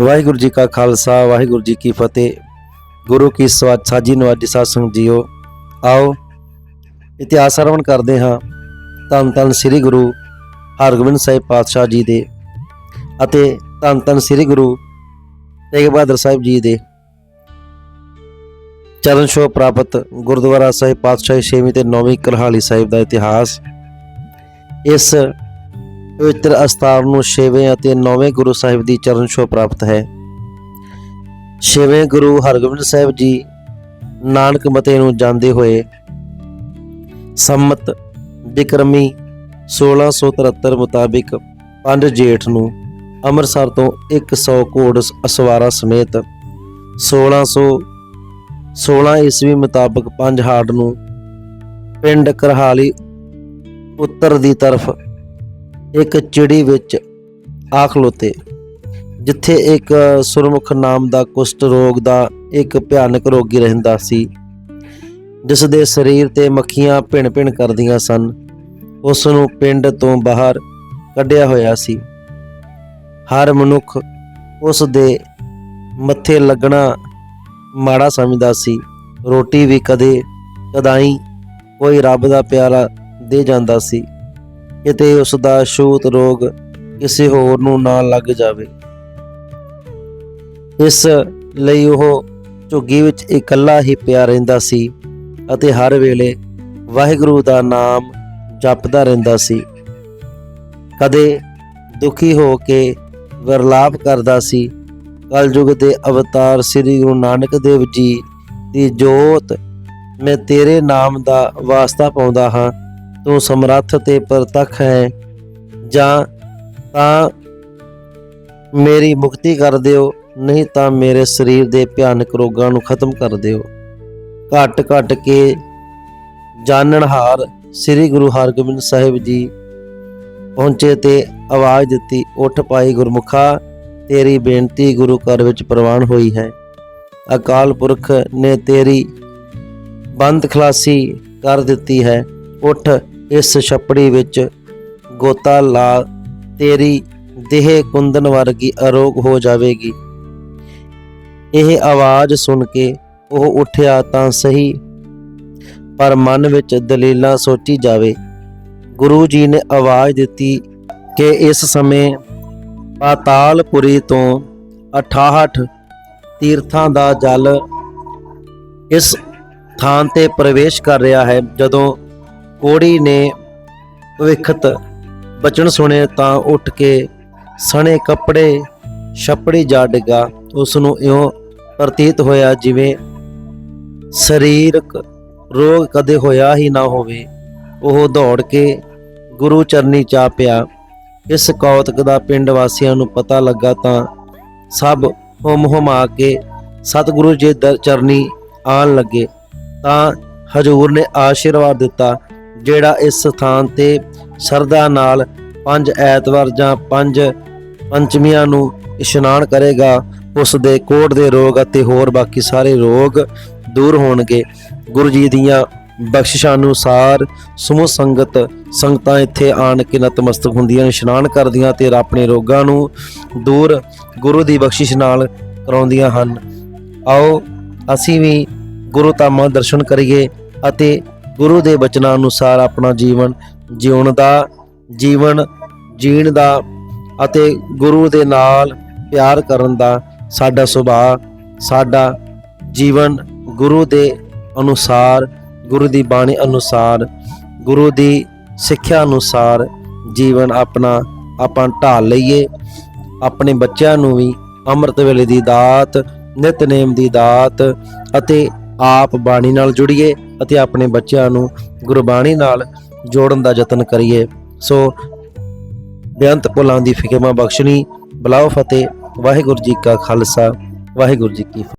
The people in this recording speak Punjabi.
ਵਾਹਿਗੁਰੂ ਜੀ ਕਾ ਖਾਲਸਾ, ਵਾਹਿਗੁਰੂ ਜੀ ਕੀ ਫਤਿਹ। ਗੁਰੂ ਕੀ ਸਵਾ- ਸਾਜੀ ਨਵਾਜੀ ਸਾਧ ਸੰਗਤ ਜੀਓ। ਆਓ, ਇਤਿਹਾਸ ਸਰਵਣ ਕਰਦੇ ਹਾਂ। ਧੰਨ ਧੰਨ ਸ੍ਰੀ ਗੁਰੂ ਹਰਗੋਬਿੰਦ ਸਾਹਿਬ ਪਾਤਸ਼ਾਹ ਜੀ ਦੇ ਅਤੇ ਧੰਨ ਧੰਨ ਸ੍ਰੀ ਗੁਰੂ ਤੇਗ ਬਹਾਦਰ ਸਾਹਿਬ ਜੀ ਦੇ ਚਰਨ ਛੋਹ ਪ੍ਰਾਪਤ ਗੁਰਦੁਆਰਾ ਸਾਹਿਬ ਪਾਤਸ਼ਾਹੀ ਛੇਵੀਂ ਤੇ ਨੌਵੀਂ ਕਰਹਾਲੀ ਸਾਹਿਬ ਦਾ ਇਤਿਹਾਸ। ਇਸ ਪਵਿੱਤਰ ਅਸਥਾਨ ਨੂੰ ਛੇਵੇਂ ਅਤੇ ਨੌਵੇਂ ਗੁਰੂ ਸਾਹਿਬ ਦੀ ਚਰਨ ਛੋਹ ਪ੍ਰਾਪਤ ਹੈ। ਛੇਵੇਂ ਗੁਰੂ ਹਰਗੋਬਿੰਦ ਸਾਹਿਬ ਜੀ ਨਾਨਕ ਮਤੇ ਨੂੰ ਜਾਂਦੇ ਹੋਏ ਸੰਮਤ ਬਿਕਰਮੀ 1673 ਮੁਤਾਬਿਕ 5 ਜੇਠ ਨੂੰ ਅੰਮ੍ਰਿਤਸਰ ਤੋਂ 100 ਘੋੜ ਅਸਵਾਰਾ ਸਮੇਤ 1600 16 ਈਸਵੀ ਮੁਤਾਬਕ 5 ਹਾੜ ਨੂੰ ਪਿੰਡ ਕਰਹਾਲੀ ਉੱਤਰ ਦੀ ਤਰਫ ਇੱਕ ਚਿੜੀ ਵਿੱਚ ਆ ਖਲੋਤੇ ਜਿੱਥੇ ਇੱਕ ਸੁਰਮੁਖ ਨਾਮ ਦਾ ਕੁਸ਼ਟ ਰੋਗ ਦਾ ਇੱਕ ਭਿਆਨਕ ਰੋਗੀ ਰਹਿੰਦਾ ਸੀ, ਜਿਸ ਦੇ ਸਰੀਰ ਤੇ ਮੱਖੀਆਂ ਭਿਣ-ਭਿਣ ਕਰਦੀਆਂ ਸਨ, ਉਸ ਨੂੰ ਪਿੰਡ ਤੋਂ ਬਾਹਰ ਕੱਢਿਆ ਹੋਇਆ ਸੀ। ਹਰ ਮਨੁੱਖ ਉਸ ਦੇ ਮੱਥੇ ਲੱਗਣਾ ਮਾੜਾ ਸਮਝਦਾ ਸੀ, ਰੋਟੀ ਵੀ ਕਦੇ ਕਦਾਈ ਕੋਈ ਰੱਬ ਦਾ ਪਿਆਰਾ ਦੇ ਜਾਂਦਾ ਸੀ। ਕਿਤੇ ਉਸ ਦਾ ਛੂਤ ਰੋਗ ਕਿਸੇ ਹੋਰ ਨੂੰ ਨਾ ਲੱਗ ਜਾਵੇ। ਇਸ ਲਈ ਉਹ ਝੁੱਗੀ ਵਿੱਚ ਇਕੱਲਾ ਹੀ ਪਿਆ ਰਹਿੰਦਾ ਸੀ ਅਤੇ ਹਰ ਵੇਲੇ ਵਾਹਿਗੁਰੂ ਦਾ ਨਾਮ ਜਪਦਾ ਰਹਿੰਦਾ ਸੀ। ਕਦੇ ਦੁਖੀ ਹੋ ਕੇ ਵਰਲਾਪ ਕਰਦਾ ਸੀ। ਕਲਯੁਗ ਦੇ ਅਵਤਾਰ ਸ੍ਰੀ ਗੁਰੂ ਨਾਨਕ ਦੇਵ ਜੀ ਦੀ ਜੋਤ ਮੈਂ ਤੇਰੇ ਨਾਮ ਦਾ ਵਾਸਤਾ ਪਾਉਂਦਾ ਹਾਂ। ਤੂੰ ਸਮਰੱਥ ਤੇ ਪ੍ਰਤੱਖ ਹੈ ਜਾਂ ਤਾਂ ਮੇਰੀ ਮੁਕਤੀ ਕਰ ਦਿਓ, ਨਹੀਂ ਤਾਂ ਮੇਰੇ ਸਰੀਰ ਦੇ ਭਿਆਨਕ ਰੋਗਾਂ ਨੂੰ ਖਤਮ ਕਰ ਦਿਓ। ਘਟ ਘਟ ਕੇ ਜਾਣਨਹਾਰ ਸ੍ਰੀ ਗੁਰੂ ਹਰਗੋਬਿੰਦ ਸਾਹਿਬ ਜੀ ਪਹੁੰਚੇ ਤੇ ਆਵਾਜ਼ ਦਿੱਤੀ, ਉੱਠ ਪਾਈ ਗੁਰਮੁਖਾ, ਤੇਰੀ ਬੇਨਤੀ ਗੁਰੂ ਘਰ ਵਿੱਚ ਪ੍ਰਵਾਨ ਹੋਈ ਹੈ। ਅਕਾਲ ਪੁਰਖ ਨੇ ਤੇਰੀ ਬੰਦ ਖਲਾਸੀ ਕਰ ਦਿੱਤੀ ਹੈ। ਉੱਠ ਇਸ ਛਪੜੀ ਵਿੱਚ ਗੋਤਾ ਲਾ ਤੇਰੀ ਦੇਹ ਕੁੰਦਨ ਵਰਗੀ ਅਰੋਗ ਹੋ ਜਾਵੇਗੀ। ਇਹ ਆਵਾਜ਼ ਸੁਣ ਕੇ ਉਹ ਉੱਠਿਆ ਤਾਂ ਸਹੀ, ਪਰ ਮਨ ਵਿੱਚ ਦਲੀਲਾਂ ਸੋਚੀ ਜਾਵੇ। ਗੁਰੂ ਜੀ ਨੇ ਆਵਾਜ਼ ਦਿੱਤੀ ਕਿ ਇਸ ਸਮੇਂ ਪਾਤਾਲਪੁਰੀ ਤੋਂ 68 ਤੀਰਥਾਂ ਦਾ ਜਲ ਇਸ ਥਾਂ ਤੇ ਪ੍ਰਵੇਸ਼ ਕਰ ਰਿਹਾ ਹੈ, ਜਦੋਂ ਕੋੜੀ ਨੇ ਭਵਿੱਖਤ ਬਚਨ ਸੁਣੇ ਤਾਂ ਉੱਠ ਕੇ ਸਣੇ ਕੱਪੜੇ ਛਪੜੀ ਜਾ ਡਿੱਗਾ। ਉਸ ਨੂੰ ਇਉਂ ਪ੍ਰਤੀਤ ਹੋਇਆ ਜਿਵੇਂ ਸਰੀਰਕ ਰੋਗ ਕਦੇ ਹੋਇਆ ਹੀ ਨਾ ਹੋਵੇ। ਉਹ ਦੌੜ ਕੇ ਗੁਰੂ ਚਰਨੀ ਚਾ ਪਿਆ। ਇਸ ਕੌਤਕ ਦਾ ਪਿੰਡ ਵਾਸੀਆਂ ਨੂੰ ਪਤਾ ਲੱਗਾ ਤਾਂ ਸਭ ਹੁਮ ਹੁਮਾ ਕੇ ਸਤਿਗੁਰੂ ਜੀ ਦੇ ਚਰਨੀ ਆਣ ਲੱਗੇ। ਤਾਂ ਹਜੂਰ ਨੇ ਆਸ਼ੀਰਵਾਦ ਦਿੱਤਾ। ਜਿਹੜਾ ਇਸ ਸਥਾਨ ਤੇ ਸਰਦਾ ਨਾਲ ਪੰਜ ਐਤਵਾਰ ਜਾਂ ਪੰਜ ਪੰਚਮੀਆਂ ਨੂੰ ਇਸ਼ਨਾਨ ਕਰੇਗਾ, ਉਸ ਦੇ ਕੋਟ ਦੇ ਰੋਗ ਅਤੇ ਹੋਰ ਬਾਕੀ ਸਾਰੇ ਰੋਗ ਦੂਰ ਹੋਣਗੇ। ਗੁਰੂ ਜੀ ਦੀਆਂ ਬਖਸ਼ਿਸ਼ਾਂ ਅਨੁਸਾਰ ਸਮੂਹ ਸੰਗਤ ਸੰਗਤਾਂ ਇੱਥੇ ਆਣ ਕੇ ਨਤਮਸਤਕ ਹੁੰਦੀਆਂ ਨੇ, ਇਸ਼ਨਾਨ ਕਰਦੀਆਂ ਤੇ ਆਪਣੇ ਰੋਗਾਂ ਨੂੰ ਦੂਰ ਗੁਰੂ ਦੀ ਬਖਸ਼ਿਸ਼ ਨਾਲ ਕਰਾਉਂਦੀਆਂ ਹਨ। ਆਓ, ਅਸੀਂ ਵੀ ਗੁਰੂ ਧਾਮਾਂ ਦਰਸ਼ਨ ਕਰੀਏ ਅਤੇ ਗੁਰੂ ਦੇ ਬਚਨਾਂ ਅਨੁਸਾਰ ਆਪਣਾ ਜੀਵਨ ਜਿਉਣ ਦਾ, ਜੀਵਨ ਜੀਣ ਦਾ ਅਤੇ ਗੁਰੂ ਦੇ ਨਾਲ ਪਿਆਰ ਕਰਨ ਦਾ ਸਾਡਾ ਸੁਭਾਅ, ਸਾਡਾ ਜੀਵਨ ਗੁਰੂ ਦੇ ਅਨੁਸਾਰ, ਗੁਰੂ ਦੀ ਬਾਣੀ ਅਨੁਸਾਰ, ਗੁਰੂ ਦੀ ਸਿੱਖਿਆ ਅਨੁਸਾਰ ਜੀਵਨ ਆਪਣਾ ਆਪਾਂ ਢਾਲ ਲਈਏ। ਆਪਣੇ ਬੱਚਿਆਂ ਨੂੰ ਵੀ ਅੰਮ੍ਰਿਤ ਵੇਲੇ ਦੀ ਦਾਤ ਨਿਤਨੇਮ ਦੀ ਦਾਤ ਅਤੇ ਆਪ ਬਾਣੀ ਨਾਲ ਜੁੜੀਏ। ਅਤੇ ਆਪਣੇ ਬੱਚਿਆਂ ਨੂੰ ਗੁਰਬਾਣੀ ਨਾਲ ਜੋੜਨ ਦਾ ਯਤਨ ਕਰੀਏ। ਸੋ ਬੇਅੰਤ ਭੁੱਲਾਂ ਦੀ ਫਿਕਰਮਾ ਬਖਸ਼ਣੀ। ਬਲਾਓ ਫਤਿਹ। ਵਾਹਿਗੁਰੂ ਜੀ ਕਾ ਖਾਲਸਾ। ਵਾਹਿਗੁਰੂ ਜੀ ਕੀ ਫਤਿਹ।